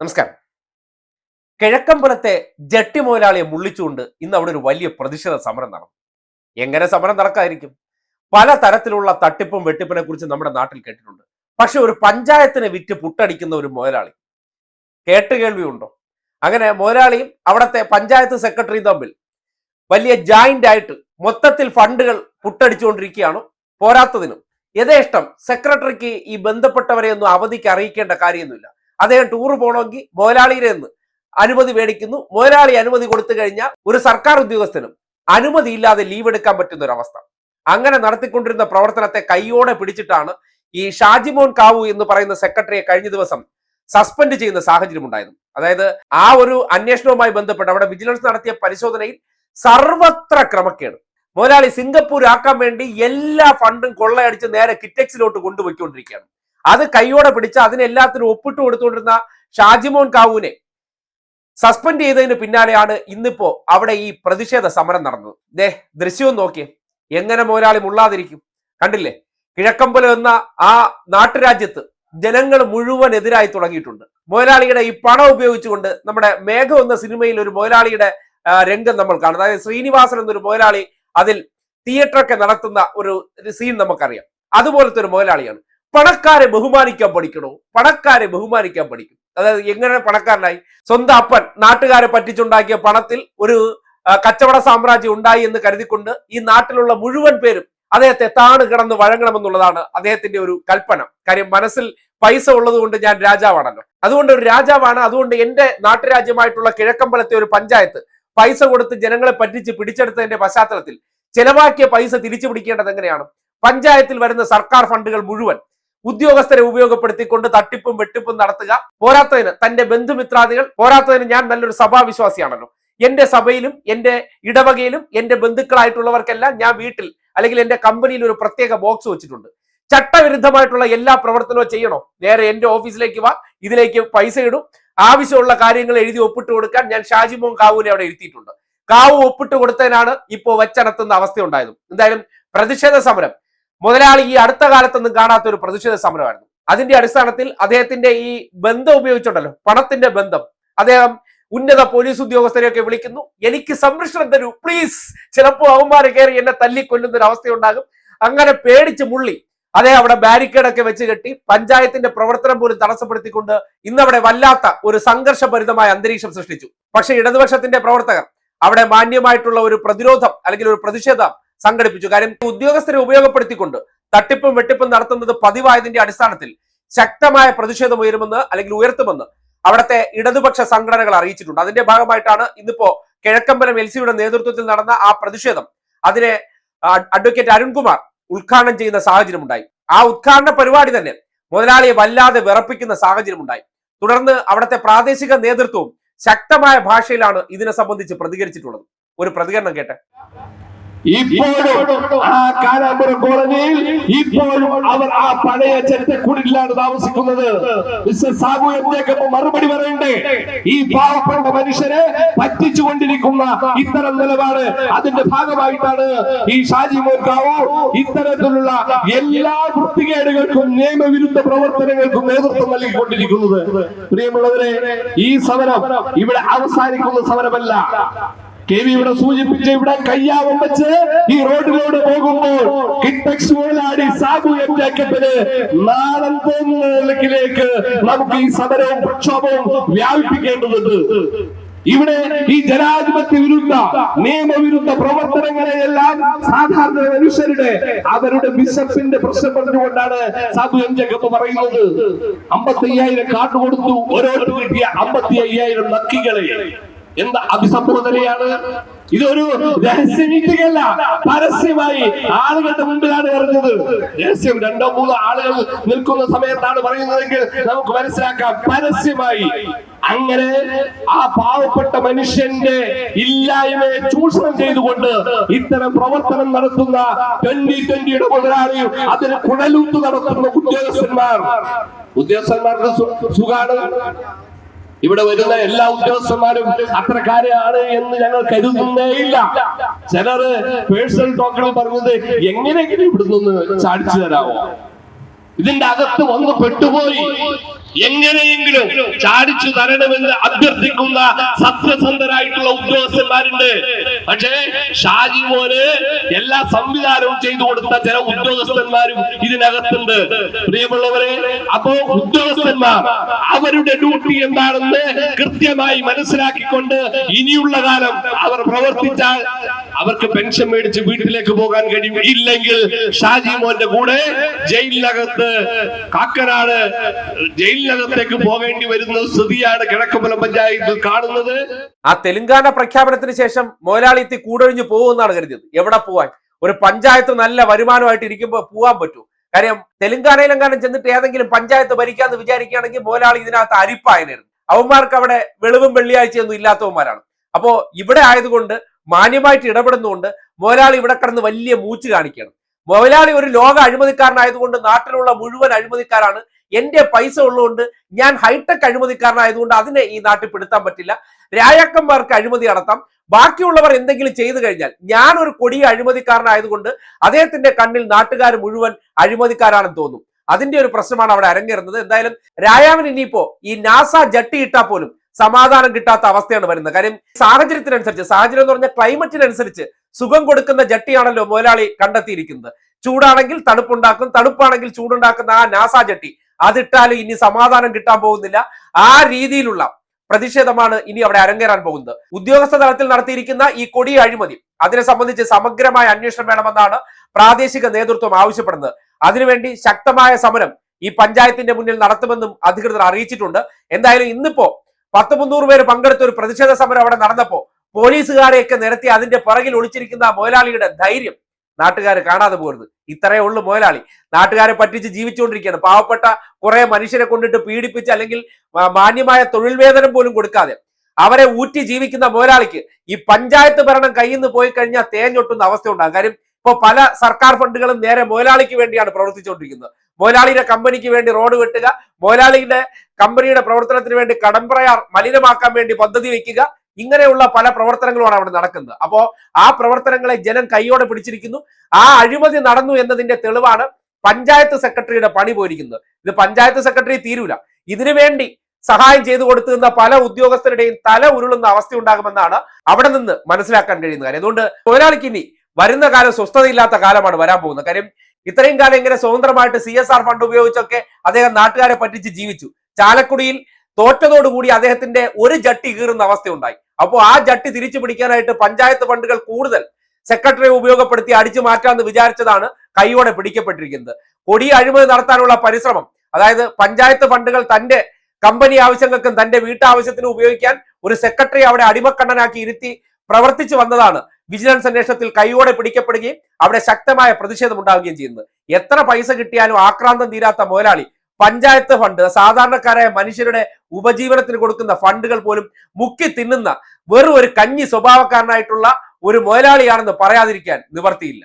നമസ്കാരം. കിഴക്കമ്പലത്തെ ജട്ടി മുതലാളിയെ മുള്ളിച്ചുകൊണ്ട് ഇന്ന് അവിടെ ഒരു വലിയ പ്രതിഷേധ സമരം നടന്നു. എങ്ങനെ സമരം നടക്കാതിരിക്കും? പല തരത്തിലുള്ള തട്ടിപ്പും വെട്ടിപ്പിനെ കുറിച്ച് നമ്മുടെ നാട്ടിൽ കേട്ടിട്ടുണ്ട്. പക്ഷെ ഒരു പഞ്ചായത്തിനെ വിറ്റ് പുട്ടടിക്കുന്ന ഒരു മുതലാളി. കേട്ടുകേൾവിയുണ്ടോ അങ്ങനെ മുതലാളിയും അവിടുത്തെ പഞ്ചായത്ത് സെക്രട്ടറിയും തമ്മിൽ വലിയ ജോയിന്റ് ആയിട്ട് മൊത്തത്തിൽ ഫണ്ടുകൾ പുട്ടടിച്ചുകൊണ്ടിരിക്കുകയാണ്. പോരാത്തതിനും യഥേഷ്ടം സെക്രട്ടറിക്ക് ഈ ബന്ധപ്പെട്ടവരെ ഒന്നും അവധിക്ക് അറിയിക്കേണ്ട കാര്യമൊന്നുമില്ല. അദ്ദേഹം ടൂർ പോകണമെങ്കിൽ മുതലാളിയുടെ നിന്ന് അനുമതി മേടിക്കുന്നു. മുതലാളി അനുമതി കൊടുത്തു കഴിഞ്ഞാൽ ഒരു സർക്കാർ ഉദ്യോഗസ്ഥനും അനുമതി ഇല്ലാതെ ലീവ് എടുക്കാൻ പറ്റുന്ന ഒരു അവസ്ഥ അങ്ങനെ നടത്തിക്കൊണ്ടിരുന്ന പ്രവർത്തനത്തെ കൈയോടെ പിടിച്ചിട്ടാണ് ഈ ഷാജിമോൻ കാവു എന്ന് പറയുന്ന സെക്രട്ടറിയെ കഴിഞ്ഞ ദിവസം സസ്പെൻഡ് ചെയ്യുന്ന സാഹചര്യം ഉണ്ടായിരുന്നു അതായത് ആ ഒരു അന്വേഷണവുമായി ബന്ധപ്പെട്ട് അവിടെ വിജിലൻസ് നടത്തിയ പരിശോധനയിൽ സർവത്ര ക്രമക്കേട്. മുതലാളി സിംഗപ്പൂർ ആക്കാൻ വേണ്ടി എല്ലാ ഫണ്ടും കൊള്ളയടിച്ച് നേരെ കിറ്റക്സിലോട്ട് കൊണ്ടുപോയിക്കൊണ്ടിരിക്കുകയാണ്. അത് കൈയോടെ പിടിച്ച് അതിനെല്ലാത്തിനും ഒപ്പിട്ട് കൊടുത്തുകൊണ്ടിരുന്ന ഷാജിമോൻ കാവൂനെ സസ്പെൻഡ് ചെയ്തതിന് പിന്നാലെയാണ് ഇന്നിപ്പോ അവിടെ ഈ പ്രതിഷേധ സമരം നടന്നത്. ദേ ദൃശ്യവും നോക്കിയേ. എങ്ങനെ മുതലാളി മുള്ളാതിരിക്കും. കണ്ടില്ലേ? കിഴക്കമ്പലം എന്ന ആ നാട്ടുരാജ്യത്ത് ജനങ്ങൾ മുഴുവൻ എതിരായി തുടങ്ങിയിട്ടുണ്ട്. മുതലാളിയുടെ ഈ പണം ഉപയോഗിച്ചുകൊണ്ട് നമ്മുടെ മേഘം എന്ന സിനിമയിൽ ഒരു മുതലാളിയുടെ രംഗം നമ്മൾ കാണുന്നത് അതായത് ശ്രീനിവാസൻ എന്നൊരു മുതലാളി അതിൽ തിയേറ്ററൊക്കെ നടത്തുന്ന ഒരു ഒരു സീൻ നമുക്കറിയാം. അതുപോലത്തെ ഒരു മുതലാളിയാണ് പണക്കാരെ ബഹുമാനിക്കാൻ പഠിക്കണോ? പണക്കാരെ ബഹുമാനിക്കാൻ പഠിക്കും. അതായത് എങ്ങനെ പണക്കാരനായി? സ്വന്തം അപ്പൻ നാട്ടുകാരെ പറ്റിച്ചുണ്ടാക്കിയ പണത്തിൽ ഒരു കച്ചവട സാമ്രാജ്യം ഉണ്ടായി എന്ന് കരുതിക്കൊണ്ട് ഈ നാട്ടിലുള്ള മുഴുവൻ പേരും അദ്ദേഹത്തെ താണ് കിടന്ന് വഴങ്ങണമെന്നുള്ളതാണ് അദ്ദേഹത്തിന്റെ ഒരു കൽപ്പന. കാര്യം മനസ്സിൽ പൈസ ഉള്ളത് കൊണ്ട് ഞാൻ രാജാവാണല്ലോ. അതുകൊണ്ട് ഒരു രാജാവാണ് അതുകൊണ്ട് എന്റെ നാട്ടുരാജ്യമായിട്ടുള്ള കിഴക്കമ്പലത്തെ ഒരു പഞ്ചായത്ത് പൈസ കൊടുത്ത് ജനങ്ങളെ പറ്റിച്ച് പിടിച്ചെടുത്തതിന്റെ പശ്ചാത്തലത്തിൽ ചെലവാക്കിയ പൈസ തിരിച്ചു പിടിക്കേണ്ടത് എങ്ങനെയാണ്? പഞ്ചായത്തിൽ വരുന്ന സർക്കാർ ഫണ്ടുകൾ മുഴുവൻ ഉദ്യോഗസ്ഥരെ ഉപയോഗപ്പെടുത്തിക്കൊണ്ട് തട്ടിപ്പും വെട്ടിപ്പും നടത്തുക. പോരാത്തതിന് തന്റെ ബന്ധുമിത്രാദികൾ പോരാത്തതിന് ഞാൻ നല്ലൊരു സഭാവിശ്വാസിയാണല്ലോ. എന്റെ സഭയിലും എന്റെ ഇടവകയിലും എന്റെ ബന്ധുക്കളായിട്ടുള്ളവർക്കെല്ലാം ഞാൻ വീട്ടിൽ അല്ലെങ്കിൽ എന്റെ കമ്പനിയിൽ ഒരു പ്രത്യേക ബോക്സ് വെച്ചിട്ടുണ്ട്. ചട്ടവിരുദ്ധമായിട്ടുള്ള എല്ലാ പ്രവർത്തനവും ചെയ്യണോ? നേരെ എന്റെ ഓഫീസിലേക്ക് വാ ഇതിലേക്ക് പൈസ ഇടും. ആവശ്യമുള്ള കാര്യങ്ങൾ എഴുതി ഒപ്പിട്ട് കൊടുക്കാൻ ഞാൻ ഷാജിമോൻ കാവുവിനെ അവിടെ ഇരുത്തിയിട്ടുണ്ട്. കാവു ഒപ്പിട്ട് കൊടുത്തതിനാണ് ഇപ്പോൾ വെച്ചടത്തുന്ന അവസ്ഥ ഉണ്ടായത് എന്തായാലും പ്രതിഷേധ സമരം മുതലാളി ഈ അടുത്ത കാലത്തൊന്നും കാണാത്ത ഒരു പ്രതിഷേധ സമരമായിരുന്നു. അതിന്റെ അടിസ്ഥാനത്തിൽ അദ്ദേഹത്തിന്റെ ഈ ബന്ധം ഉപയോഗിച്ചുണ്ടല്ലോ പണത്തിന്റെ ബന്ധം. അദ്ദേഹം ഉന്നത പോലീസ് ഉദ്യോഗസ്ഥരെയൊക്കെ വിളിക്കുന്നു. എനിക്ക് സംരക്ഷണം തരൂ പ്ലീസ് ചിലപ്പോൾ അവന്മാരെ കയറി എന്നെ തല്ലിക്കൊല്ലുന്ന ഒരു അവസ്ഥയുണ്ടാകും. അങ്ങനെ പേടിച്ച് മുള്ളി. അതേ അവിടെ ബാരിക്കേഡൊക്കെ വെച്ച് കെട്ടി പഞ്ചായത്തിന്റെ പ്രവർത്തനം പോലും തടസ്സപ്പെടുത്തിക്കൊണ്ട് ഇന്നവിടെ വല്ലാത്ത ഒരു സംഘർഷഭരിതമായ അന്തരീക്ഷം സൃഷ്ടിച്ചു. പക്ഷേ ഇടതുപക്ഷത്തിന്റെ പ്രവർത്തകർ അവിടെ മാന്യമായിട്ടുള്ള ഒരു പ്രതിരോധം അല്ലെങ്കിൽ ഒരു പ്രതിഷേധം സംഘടിപ്പിച്ചു. കാര്യം ഉദ്യോഗസ്ഥരെ ഉപയോഗപ്പെടുത്തിക്കൊണ്ട് തട്ടിപ്പും വെട്ടിപ്പും നടത്തുന്നത് പതിവായതിന്റെ അടിസ്ഥാനത്തിൽ ശക്തമായ പ്രതിഷേധം ഉയരുമെന്ന് അല്ലെങ്കിൽ ഉയർത്തുമെന്ന് അവിടുത്തെ ഇടതുപക്ഷ സംഘടനകൾ അറിയിച്ചിട്ടുണ്ട്. അതിന്റെ ഭാഗമായിട്ടാണ് ഇന്നിപ്പോ കിഴക്കമ്പലം എൽ സിയുടെ നേതൃത്വത്തിൽ നടന്ന ആ പ്രതിഷേധം. അതിനെ അഡ്വക്കേറ്റ് അരുൺകുമാർ ഉദ്ഘാടനം ചെയ്യുന്ന സാഹചര്യം ഉണ്ടായി ആ ഉദ്ഘാടന പരിപാടി തന്നെ മുതലാളിയെ വല്ലാതെ വിറപ്പിക്കുന്ന സാഹചര്യം ഉണ്ടായി തുടർന്ന് അവിടുത്തെ പ്രാദേശിക നേതൃത്വവും ശക്തമായ ഭാഷയിലാണ് ഇതിനെ സംബന്ധിച്ച് പ്രതികരിച്ചിട്ടുള്ളത്. ഒരു പ്രതികരണം കേട്ടെ. ഇപ്പോഴും ആ കാരാമ്പുരം കോളനിയിൽ ഇപ്പോഴും അവർ ആ പഴയ ചെറ്റക്കുടിലാണ് താമസിക്കുന്നത്. മിസ്റ്റർ സാബു എം ജേക്കബ് മറുപടി പറയണ്ടേ? ഈ പാവപ്പെട്ട മനുഷ്യരെ പറ്റിച്ചുകൊണ്ടിരിക്കുന്ന ഇത്തരം നിലപാട് അതിന്റെ ഭാഗമായിട്ടാണ് ഈ ഷാജി മോർക്കാവോ ഇത്തരത്തിലുള്ള എല്ലാ വൃത്തികേടുകൾക്കും നിയമവിരുദ്ധ പ്രവർത്തനങ്ങൾക്കും നേതൃത്വം നൽകിക്കൊണ്ടിരിക്കുന്നത്. പ്രിയമുള്ളവരെ ഈ സമരം ഇവിടെ അവസാനിക്കുന്ന സമരമല്ല. കെ വി ഇവിടെ സൂചിപ്പിച്ച ഇവിടെ കയ്യാവം വെച്ച് ഈ റോഡിലൂടെ പോകുമ്പോൾ കിട്ടക്സ് മുതലാളി സാബു എം ജേക്കബിന് നാളം തോന്നുന്ന നിലക്കിലേക്ക് നമുക്ക് ഈ സമരവും പ്രക്ഷോഭവും വ്യാപിപ്പിക്കേണ്ടതുണ്ട്. ഇവിടെ ഈ ജനാധിപത്യ വിരുദ്ധ നിയമവിരുദ്ധ പ്രവർത്തനങ്ങളെയെല്ലാം സാധാരണ മനുഷ്യരുടെ അവരുടെ ബിഷപ്പിന്റെ പ്രശ്നം പറഞ്ഞുകൊണ്ടാണ് സാധു എം ജഗപ്പ് പറയുന്നത്. അമ്പത്തി അയ്യായിരം കാട്ടുകൊടുത്തു കൊടുത്തു ഓരോട്ട് കിട്ടിയ അമ്പത്തി അയ്യായിരം നക്കികളെ. എന്ത് അഭിസംബോധനയാണ്? ഇതൊരു രഹസ്യ മീറ്റിംഗല്ല പരസ്യമായി ആളുകളുടെ മുമ്പിലാണ് പറഞ്ഞത് രഹസ്യം രണ്ടോ മൂന്നോ ആളുകൾ നിൽക്കുന്ന സമയത്താണ് പറയുന്നതെങ്കിൽ നമുക്ക് മനസ്സിലാക്കാം പരസ്യമായി അങ്ങനെ ആ പാവപ്പെട്ട മനുഷ്യന്റെ ഇല്ലായ്മയെ ചൂഷണം ചെയ്തുകൊണ്ട് ഇത്തരം പ്രവർത്തനം നടത്തുന്ന ട്വന്റി ട്വന്റിയുടെ മുതലാളി അതിന് കുഴലൂത്ത് നടത്തുന്ന ഉദ്യോഗസ്ഥന്മാർ. ഉദ്യോഗസ്ഥന്മാർക്ക് സുഖാണ്. ഇവിടെ വരുന്ന എല്ലാ ഉദ്യോഗസ്ഥന്മാരും അത്രക്കാരാണ് എന്ന് ഞങ്ങൾ കരുതുന്നേയില്ല ചിലര് പേഴ്സണൽ ടോക്കൺ പറഞ്ഞത് എങ്ങനെയെങ്കിലും ഇവിടുന്ന് ചാടിച്ചു തരാമോ ഇതിന്റെ അകത്ത് വന്ന് പെട്ടുപോയി. എങ്ങനെയെങ്കിലും ചാടിച്ചു തരണമെന്ന് അഭ്യർത്ഥിക്കുന്ന സത്യസന്ധരായിട്ടുള്ള ഉദ്യോഗസ്ഥന്മാരുണ്ട്. പക്ഷേ ഷാജി മോന് എല്ലാ സംവിധാനവും ചെയ്തു കൊടുത്ത ചില ഉദ്യോഗസ്ഥന്മാരും ഇതിനകത്തുണ്ട്. പ്രിയമുള്ളവരെ അപ്പോ ഉദ്യോഗസ്ഥന്മാർ അവരുടെ ഡ്യൂട്ടി എന്താണെന്ന് കൃത്യമായി മനസ്സിലാക്കിക്കൊണ്ട് ഇനിയുള്ള കാലം അവർ പ്രവർത്തിച്ചാൽ അവർക്ക് പെൻഷൻ മേടിച്ച് വീട്ടിലേക്ക് പോകാൻ കഴിയും. ഇല്ലെങ്കിൽ ഷാജി മോന്റെ കൂടെ ജയിലിനകത്ത് കാക്കനാട് ജയിലിനകത്തേക്ക് പോകേണ്ടി വരുന്ന സ്ഥിതിയാണ് കിഴക്കമ്പലം പഞ്ചായത്തിൽ കാണുന്നത്. ആ തെലുങ്കാന പ്രഖ്യാപനത്തിന് ശേഷം മുതലാളി എത്തി കൂടൊഴിഞ്ഞു പോകുമെന്നാണ് കരുതിയത്. എവിടെ പോവാൻ? ഒരു പഞ്ചായത്ത് നല്ല വരുമാനമായിട്ട് ഇരിക്കുമ്പോൾ പോവാൻ പറ്റൂ. കാര്യം തെലുങ്കാനയിലെങ്ങാനും ചെന്നിട്ട് ഏതെങ്കിലും പഞ്ചായത്ത് ഭരിക്കാന്ന് വിചാരിക്കുകയാണെങ്കിൽ മുതലാളി ഇതിനകത്ത് അരിപ്പായനായിരുന്നു. അവന്മാർക്ക് അവിടെ വെളിവും വെള്ളിയാഴ്ചയൊന്നും ഇല്ലാത്തവന്മാരാണ്. അപ്പോ ഇവിടെ ആയതുകൊണ്ട് മാന്യമായിട്ട് ഇടപെടുന്നുകൊണ്ട് മുതലാളി ഇവിടെ കിടന്ന് വലിയ മൂച്ച് കാണിക്കണം. മുതലാളി ഒരു ലോക അഴിമതിക്കാരനായതുകൊണ്ട് നാട്ടിലുള്ള മുഴുവൻ അഴിമതിക്കാരാണ്. എന്റെ പൈസ ഉള്ളതുകൊണ്ട് ഞാൻ ഹൈടെക് അഴിമതിക്കാരനായതുകൊണ്ട് അതിനെ ഈ നാട്ടിൽ പെടുത്താൻ പറ്റില്ല. രാജാക്കന്മാർക്ക് അഴിമതി നടത്താം. ബാക്കിയുള്ളവർ എന്തെങ്കിലും ചെയ്തു കഴിഞ്ഞാൽ ഞാൻ ഒരു കൊടിയ അഴിമതിക്കാരനായതുകൊണ്ട് അദ്ദേഹത്തിന്റെ കണ്ണിൽ നാട്ടുകാർ മുഴുവൻ അഴിമതിക്കാരാണെന്ന് തോന്നും. അതിന്റെ ഒരു പ്രശ്നമാണ് അവിടെ അരങ്ങേറുന്നത്. എന്തായാലും രായാമൻ ഇനിയിപ്പോ ഈ നാസ ജട്ടി ഇട്ടാൽ പോലും സമാധാനം കിട്ടാത്ത അവസ്ഥയാണ് വരുന്നത്. കാര്യം സാഹചര്യത്തിനനുസരിച്ച് സാഹചര്യം എന്ന് പറഞ്ഞാൽ ക്ലൈമറ്റിനനുസരിച്ച് സുഖം കൊടുക്കുന്ന ജട്ടിയാണല്ലോ മുതലാളി കണ്ടെത്തിയിരിക്കുന്നത്. ചൂടാണെങ്കിൽ തണുപ്പുണ്ടാക്കും തണുപ്പാണെങ്കിൽ ചൂടുണ്ടാക്കുന്ന ആ നാസ ജട്ടി. അതിട്ടാലും ഇനി സമാധാനം കിട്ടാൻ പോകുന്നില്ല. ആ രീതിയിലുള്ള പ്രതിഷേധമാണ് ഇനി അവിടെ അരങ്ങേറാൻ പോകുന്നത്. ഉദ്യോഗസ്ഥ തലത്തിൽ നടത്തിയിരിക്കുന്ന ഈ കൊടിയ അഴിമതി അതിനെ സംബന്ധിച്ച് സമഗ്രമായ അന്വേഷണം വേണമെന്നാണ് പ്രാദേശിക നേതൃത്വം ആവശ്യപ്പെടുന്നത്. അതിനുവേണ്ടി ശക്തമായ സമരം ഈ പഞ്ചായത്തിന്റെ മുന്നിൽ നടത്തുമെന്നും അധികൃതർ അറിയിച്ചിട്ടുണ്ട്. എന്തായാലും ഇന്നിപ്പോ പത്ത് മുന്നൂറ് പേര് പങ്കെടുത്ത ഒരു പ്രതിഷേധ സമരം അവിടെ നടന്നപ്പോ പോലീസുകാരെയൊക്കെ നിരത്തി അതിന്റെ പുറകിൽ ഒളിച്ചിരിക്കുന്ന ആ മുതലാളിയുടെ ധൈര്യം നാട്ടുകാർ കാണാതെ പോകരുത് ഇത്രയേ ഉള്ളൂ മുതലാളി. നാട്ടുകാരെ പറ്റിച്ച് ജീവിച്ചുകൊണ്ടിരിക്കുകയാണ്. പാവപ്പെട്ട കുറെ മനുഷ്യരെ കൊണ്ടിട്ട് പീഡിപ്പിച്ച് അല്ലെങ്കിൽ മാന്യമായ തൊഴിൽ വേതനം പോലും കൊടുക്കാതെ അവരെ ഊറ്റി ജീവിക്കുന്ന മുതലാളിക്ക് ഈ പഞ്ചായത്ത് ഭരണം കയ്യിൽ നിന്ന് പോയി കഴിഞ്ഞാൽ തേഞ്ഞൊട്ടുന്ന അവസ്ഥ ഉണ്ടാകും കാര്യം ഇപ്പൊ പല സർക്കാർ ഫണ്ടുകളും നേരെ മുതലാളിക്ക് വേണ്ടിയാണ് പ്രവർത്തിച്ചുകൊണ്ടിരിക്കുന്നത്. മുതലാളിയുടെ കമ്പനിക്ക് വേണ്ടി റോഡ് വെട്ടുക മുതലാളിയുടെ കമ്പനിയുടെ പ്രവർത്തനത്തിന് വേണ്ടി കടമ്പറയാർ മലിനമാക്കാൻ വേണ്ടി പദ്ധതി വയ്ക്കുക ഇങ്ങനെയുള്ള പല പ്രവർത്തനങ്ങളുമാണ് അവിടെ നടക്കുന്നത്. അപ്പോ ആ പ്രവർത്തനങ്ങളെ ജനം കൈയോടെ പിടിച്ചിരിക്കുന്നു. ആ അഴിമതി നടന്നു എന്നതിന്റെ തെളിവാണ് പഞ്ചായത്ത് സെക്രട്ടറിയുടെ പണി പോയിരിക്കുന്നത്. ഇത് പഞ്ചായത്ത് സെക്രട്ടറി തീരൂല. ഇതിനുവേണ്ടി സഹായം ചെയ്തു കൊടുത്തുന്ന പല ഉദ്യോഗസ്ഥരുടെയും തല ഉരുളുന്ന അവസ്ഥ ഉണ്ടാകുമെന്നാണ് അവിടെ നിന്ന് മനസ്സിലാക്കാൻ കഴിയുന്ന കാര്യം അതുകൊണ്ട് തൊഴിലാളിക്ക് ഇനി വരുന്ന കാലം സ്വസ്ഥതയില്ലാത്ത കാലമാണ് വരാൻ പോകുന്നത്. കാര്യം ഇത്രയും കാലം ഇങ്ങനെ സ്വതന്ത്രമായിട്ട് സി എസ് ആർ ഫണ്ട് ഉപയോഗിച്ചൊക്കെ അദ്ദേഹം നാട്ടുകാരെ പറ്റിച്ച് ജീവിച്ചു. ചാലക്കുടിയിൽ തോറ്റതോടുകൂടി അദ്ദേഹത്തിന്റെ ഒരു ജട്ടി കീറുന്ന അവസ്ഥയുണ്ടായി. അപ്പോൾ ആ ജട്ടി തിരിച്ചു പിടിക്കാനായിട്ട് പഞ്ചായത്ത് ഫണ്ടുകൾ കൂടുതൽ സെക്രട്ടറിയെ ഉപയോഗപ്പെടുത്തി അടിച്ചു മാറ്റാമെന്ന് വിചാരിച്ചതാണ് കൈയോടെ പിടിക്കപ്പെട്ടിരിക്കുന്നത്. കൊടി അഴിമതി നടത്താനുള്ള പരിശ്രമം അതായത് പഞ്ചായത്ത് ഫണ്ടുകൾ തന്റെ കമ്പനി ആവശ്യങ്ങൾക്കും തന്റെ വീട്ടാവശ്യത്തിനും ഉപയോഗിക്കാൻ ഒരു സെക്രട്ടറി അവിടെ അടിമക്കണ്ണനാക്കി ഇരുത്തി പ്രവർത്തിച്ചു വന്നതാണ് വിജിലൻസ് അന്വേഷണത്തിൽ കൈയോടെ പിടിക്കപ്പെടുകയും അവിടെ ശക്തമായ പ്രതിഷേധം ഉണ്ടാവുകയും ചെയ്യുന്നത്. എത്ര പൈസ കിട്ടിയാലും ആക്രാന്തം തീരാത്ത മുതലാളി പഞ്ചായത്ത് ഫണ്ട് സാധാരണക്കാരായ മനുഷ്യരുടെ ഉപജീവനത്തിന് കൊടുക്കുന്ന ഫണ്ടുകൾ പോലും മുക്കി തിന്നുന്ന വെറും ഒരു കഞ്ഞി സ്വഭാവക്കാരനായിട്ടുള്ള ഒരു മുതലാളിയാണെന്ന് പറയാതിരിക്കാൻ നിവർത്തിയില്ല.